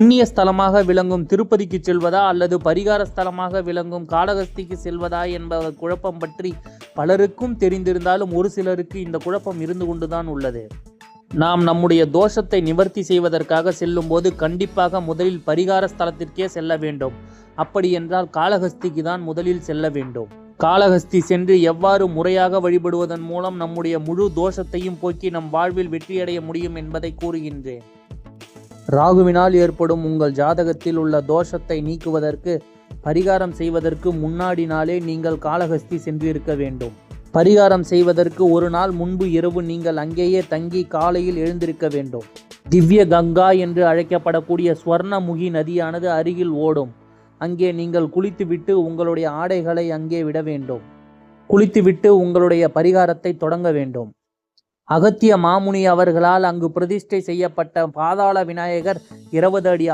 புண்ணிய ஸ்தலமாக விளங்கும் திருப்பதிக்கு செல்வதா அல்லது பரிகார ஸ்தலமாக விளங்கும் காளகஸ்திக்கு செல்வதா என்பவர் குழப்பம் பற்றி பலருக்கும் தெரிந்திருந்தாலும் ஒரு சிலருக்கு இந்த குழப்பம் இருந்து கொண்டுதான் உள்ளது. நாம் நம்முடைய தோஷத்தை நிவர்த்தி செய்வதற்காக செல்லும்போது கண்டிப்பாக முதலில் பரிகார ஸ்தலத்திற்கே செல்ல வேண்டும். அப்படி என்றால் காளஹஸ்திக்கு தான் முதலில் செல்ல வேண்டும். காளகஸ்தி சென்று எவ்வாறு முறையாக வழிபடுவதன் மூலம் நம்முடைய முழு தோஷத்தையும் போக்கி நம் வாழ்வில் வெற்றியடைய முடியும் என்பதை கூறுகின்றேன். ராகுவினால் ஏற்படும் உங்கள் ஜாதகத்தில் உள்ள தோஷத்தை நீக்குவதற்கு பரிகாரம் செய்வதற்கு முன்னாடி நாளே நீங்கள் காளஹஸ்தி சென்றிருக்க வேண்டும். பரிகாரம் செய்வதற்கு ஒரு நாள் முன்பு இரவு நீங்கள் அங்கேயே தங்கி காலையில் எழுந்திருக்க வேண்டும். திவ்ய கங்கா என்று அழைக்கப்படக்கூடிய ஸ்வர்ணமுகி நதியானது அருகில் ஓடும். அங்கே நீங்கள் குளித்துவிட்டு உங்களுடைய ஆடைகளை அங்கே விட வேண்டும். குளித்துவிட்டு உங்களுடைய பரிகாரத்தை தொடங்க வேண்டும். அகத்திய மாமுனி அவர்களால் அங்கு பிரதிஷ்டை செய்யப்பட்ட பாதாள விநாயகர் இருபது அடி